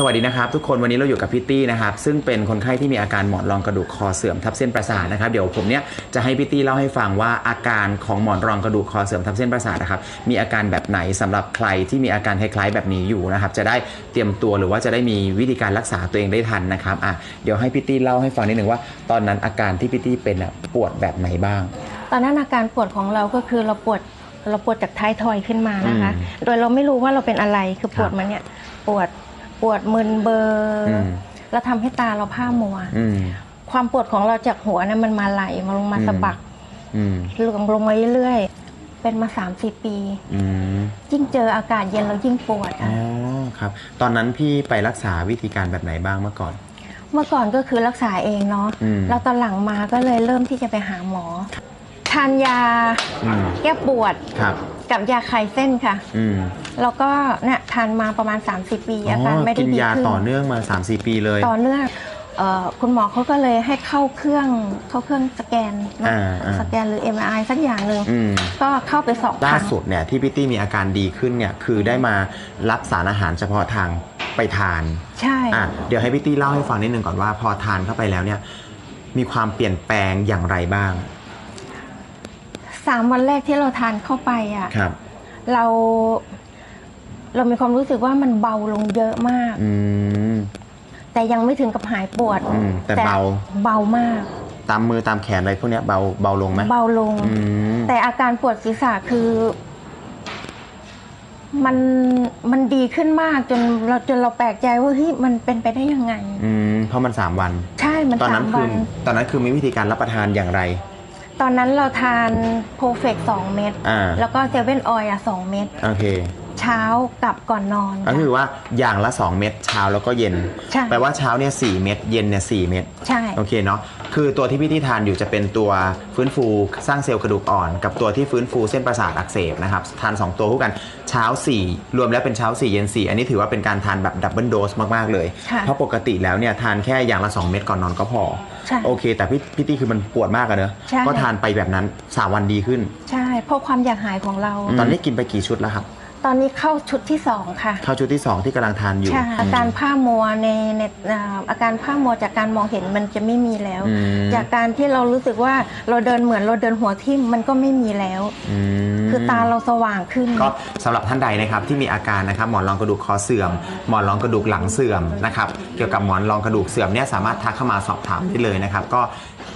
สวัสดีนะครับทุกคนวันนี้เราอยู่กับพี่ตี้นะครับซึ่งเป็นคนไข้ที่มีอาการหมอนรองกระดูกคอเสื่อมทับเส้นประสาทนะครับเดี๋ยวผมเนี่ยจะให้พี่ตี้เล่าให้ฟังว่าอาการของหมอนรองกระดูกคอเสื่อมทับเส้นประสาทนะครับมีอาการแบบไหนสำหรับใครที่มีอาการคล้ายๆแบบนี้อยู่นะครับจะได้เตรียมตัวหรือว่าจะได้มีวิธีการรักษาตัวเองได้ทันนะครับอะเดี๋ยวให้พี่ตี้เล่าให้ฟังนิดหนึ่งว่า ตอนนั้นอาการที่พี่ตี้เป็นอะปวดแบบไหนบ้าง ตอนนั้นอาการปวดของเราก็คือเราปวดเราปวดจากท้ายทอยขึ้นมานะคะอืมโดยเราไม่รู้ว่าเราเป็นอะไรคือปวดครับมันเนี่ยปวด ปวดมึนเบลออมแล้วทำให้ตาเราผ้ามัวอืมความปวดของเราจากหัวเนี่ยมันมาไหลมาลงมาอืมสะบักอืมลงลงมาเรื่อยๆเป็นมา3ามสี่ปีอืมยิ่งเจออากาศเย็นเรายิ่งปวดอ๋อค่ะครับ ตอนนั้นพี่ไปรักษาวิธีการแบบไหนบ้างเมื่อก่อน เมื่อก่อนก็คือรักษาเองเนาะอืมแล้วตอนหลังมาก็เลยเริ่มที่จะไปหาหมอทานยาอืมแก้ปวดครับ กับยาคลายเส้นค่ะ อืมแล้วก็เนี่ยทานมาประมาณ 30 ปีอาการไม่ได้กินดียาขึ้นต่อเนื่องมา 3-4 ปีเลย ต่อเนื่องเอ่อคุณหมอเขาก็เลยให้เข้าเครื่องเข้าเครื่องสแกนนะอ่าอ่า สแกนหรือ MRI สักอย่างหนึ่งอืม ก็เข้าไปสองคล่ารั้ง สุดเนี่ยที่พี่ตี้มีอาการดีขึ้นเนี่ยคือได้มารับสารอาหารเฉพาะทางไปทานใช่ อะเดี๋ยวให้พี่ตี้เล่าให้ฟังนิดนึงก่อนว่าพอทานเข้าไปแล้วเนี่ยมีความเปลี่ยนแปลงอย่างไรบ้าง สามวันแรกที่เราทานเข้าไปอะครับ เรา เรามีความรู้สึกว่ามันเบาลงเยอะมาก อืม แต่ยังไม่ถึงกับหายปวดอืมแต่เบา เบามาก ตามมือตามแขนอะไรพวกเนี้ยเบาเบาลงไหมเบาลง อืมแต่อาการปวดศีรษะคือ มันมันดีขึ้นมากจนเราจนเราแปลกใจว่าเฮ้ยมันเป็นไปได้ยังไง อืมเพราะมันสามวัน ใช่มันตอนสานั้มนคืวัอน ตอนนั้นคือมีวิธีการรับประทานอย่างไร ตอนนั้นเราทานโพเฟกสองเม็ดอ่า แล้วก็เซเว่นออยล์สองเม็ดโอเค เช้ากับก่อนนอนก็ค่ะคือว่าอย่างละ 2 เม็ดเช้าแล้วก็เย็น ใช่แปลว่าเช้าเนี่ยสเม็ดเย็นเนี่ยสเม็ด ใช่ โอเคเนาะ คือตัวที่พี่ที่ทานอยู่จะเป็นตัวฟื้นฟูสร้างเซลล์กระดูกอ่อน กับตัวที่ฟื้นฟูเส้นประสาทอักเสบนะครับทาน 2 ตัวคู่กันเช้า 4 รวมแล้วเป็นเช้า 4 เย็น 4 อันนี้ถือว่าเป็นการทานแบบดับเบิลโดสมาก ๆ เลยค่ะเพราะปกติแล้วเนี่ยทานแค่อย่างละ 2 เม็ดก่อนนอนก็พอใช่โอเค แต่พี่พี่ตี้คือมันปวดมากอะเนอะใช่ก็ทานไปแบบนั้น 3 วันดีขึ้น ใช่เพราะความอยากหายของเรา ตอนนี้กินไปกี่ชุดแล้วครับ ตอนนี้เข้าชุดที่สองค่ะ เข้าชุดที่ 2 ที่กำลังทานอยู่ใช่อาการผ้ามัวในในอ่าอาการผ้ามัวจากการมองเห็นมันจะไม่มีแล้ว อืมจากการที่เรารู้สึกว่าเราเดินเหมือนเราเดินหัวทิ่มมันก็ไม่มีแล้ว อืม คือตาเราสว่างขึ้น ก็สำหรับท่านใดนะครับที่มีอาการนะครับหมอนรองกระดูกคอเสื่อม หมอนรองกระดูกหลังเสื่อมนะครับเกี่ยวกับหมอนรองกระดูกเสื่อมเนี่ยสามารถทักเข้ามาสอบถามได้เลยนะครับ ก็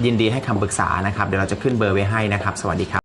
ยินดีให้คำปรึกษานะครับเดี๋ยวเราจะขึ้นเบอร์ไว้ให้นะครับ สวัสดีครับ